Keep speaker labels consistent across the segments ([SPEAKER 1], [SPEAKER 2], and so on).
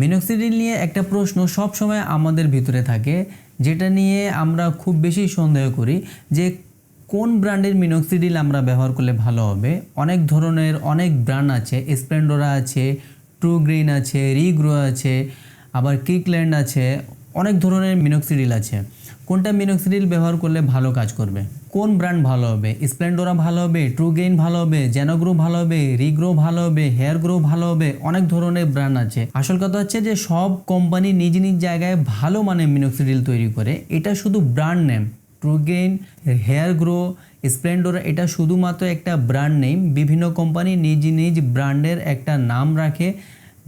[SPEAKER 1] Minoxidil নিয়ে একটা প্রশ্ন সব সময় আমাদের ভিতরে থাকে, যেটা নিয়ে আমরা খুব বেশি সন্দেহ করি যে কোন ব্র্যান্ডের মিনক্সিডিল আমরা ব্যবহার করলে ভালো হবে। অনেক ধরনের অনেক ব্র্যান্ড আছে স্প্লেন্ডোরা আছে ট্রু গ্রিন আছে রিগ্রো আছে, আবার কিকল্যান্ড আছে অনেক ধরনের মিনক্সিডিল আছে। কোনটা মিনক্সিডিল ব্যবহার করলে ভালো কাজ করবে? কোন ব্র্যান্ড ভালো হবে? স্প্লেন্ডোরা ভালো হবে ট্রু গেইন ভালো হবে জ্যানোগ্রো ভালো হবে রিগ্রো ভালো হবে হেয়ার গ্রো ভালো হবে, অনেক ধরনের ব্র্যান্ড আছে। আসল কথা হচ্ছে যে সব কোম্পানি নিজ নিজ জায়গায় ভালো মানের মিনক্সিডিল তৈরি করে। এটা শুধু ব্র্যান্ড নেম ট্রুগেইন হেয়ার গ্রো স্প্লেন্ডোরা এটা শুধুমাত্র একটা ব্র্যান্ড নেম বিভিন্ন কোম্পানি নিজ নিজ ব্র্যান্ডের একটা নাম রাখে।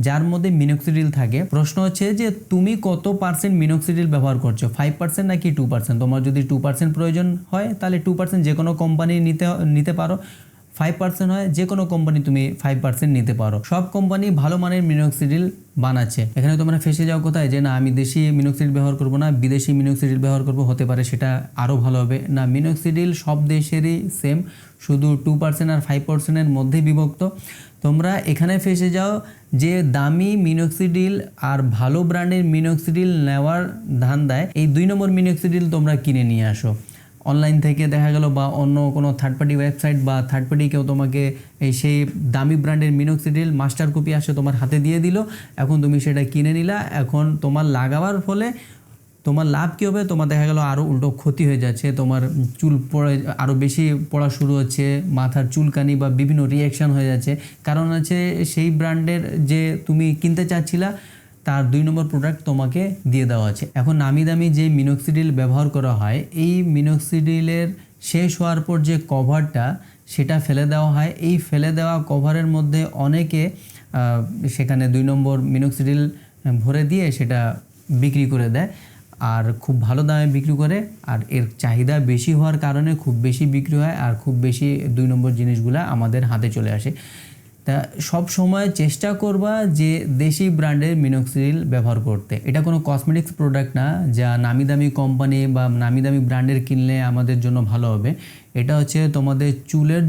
[SPEAKER 1] যার মধ্যে মিনক্সিডিল থাকে। প্রশ্ন হচ্ছে যে, তুমি কত পার্সেন্ট মিনক্সিডিল ব্যবহার করছ? ফাইভ পার্সেন্ট নাকি টু পার্সেন্ট তোমার যদি টু পার্সেন্ট প্রয়োজন হয়, তাহলে টু পার্সেন্ট যে কোনো কোম্পানি নিতে নিতে পারো। ফাইভ পার্সেন্ট হয় যে কোনো কোম্পানি তুমি ফাইভ পার্সেন্ট নিতে পারো। সব কোম্পানি ভালো মানের মিনক্সিডিল বানাচ্ছে। এখানে তোমরা ফেসে যাও কোথায়? যে, না, আমি দেশি মিনক্সিডিল ব্যবহার করব না, বিদেশি মিনক্সিডিল ব্যবহার করব। হতে পারে সেটা আরও ভালো হবে। না মিনক্সিডিল সব দেশেরই সেম শুধু টু পার্সেন্ট আর ফাইভ পার্সেন্টের মধ্যেই বিভক্ত। তোমরা এখানে ফেসে যাও যে দামি মিনক্সিডিল আর ভালো ব্র্যান্ডের মিনক্সিডিল নেওয়ার ধান্দায় এই দুই নম্বর মিনক্সিডিল তোমরা কিনে নিয়ে আসো। অনলাইন থেকে দেখা গেল বা অন্য কোনো থার্ড পার্টি ওয়েবসাইট বা থার্ড পার্টি কেউ তোমাকে এই সেই দামি ব্র্যান্ডের মিনোক্সিডিল মাস্টার কপি আসে তোমার হাতে দিয়ে দিল। এখন তুমি সেটা কিনে নিলা। এখন তোমার লাগাবার ফলে তোমার লাভ কী হবে? তোমার দেখা গেল আরও উল্টো ক্ষতি হয়ে যাচ্ছে। তোমার চুল পড়ে আরও বেশি পড়া শুরু হচ্ছে, মাথার চুলকানি বা বিভিন্ন রিয়াকশান হয়ে যাচ্ছে। কারণ আছে সেই ব্র্যান্ডের যে তুমি কিনতে চাচ্ছিলা, তার দুই নম্বর প্রোডাক্ট তোমাকে দিয়ে দেওয়া আছে এখন নামি দামি যে মিনোক্সিডিল ব্যবহার করা হয়, এই মিনোক্সিডিলের শেষ হওয়ার পর যে কভারটা সেটা ফেলে দেওয়া হয়। এই ফেলে দেওয়া কভারের মধ্যে অনেকে সেখানে দুই নম্বর মিনোক্সিডিল ভরে দিয়ে সেটা বিক্রি করে দেয়। আর খুব ভালো দামে বিক্রি করে আর এর চাহিদা বেশি হওয়ার কারণে খুব বেশি বিক্রি হয় আর খুব বেশি দুই নম্বর জিনিসগুলো আমাদের হাতে চলে আসে। তা সব সময় চেষ্টা করবা যে দেশি ব্র্যান্ডের মিনক্সিডিল ব্যবহার করতে। এটা কোনো কসমেটিক্স প্রোডাক্ট না, যা নামি দামি কোম্পানি বা নামি দামি ব্র্যান্ডের কিনলে আমাদের জন্য ভালো হবে। এটা হচ্ছে তোমাদের চুলের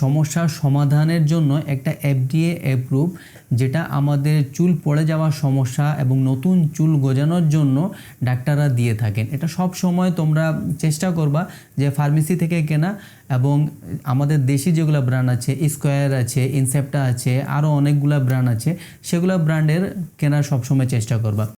[SPEAKER 1] সমস্যার সমাধানের জন্য একটা এফডিএ অ্যাপ্রুভ যেটা আমাদের চুল পড়ে যাওয়ার সমস্যা এবং নতুন চুল গজানোর জন্য ডাক্তাররা দিয়ে থাকেন। এটা সব সময় তোমরা চেষ্টা করবা যে ফার্মেসি থেকে কেনা এবং আমাদের দেশি যেগুলো ব্র্যান্ড আছে স্কোয়ার আছে ইনসেপ্টা আছে আরও অনেকগুলো ব্র্যান্ড আছে, সেগুলো ব্র্যান্ডের কেনার সবসময় চেষ্টা করবা।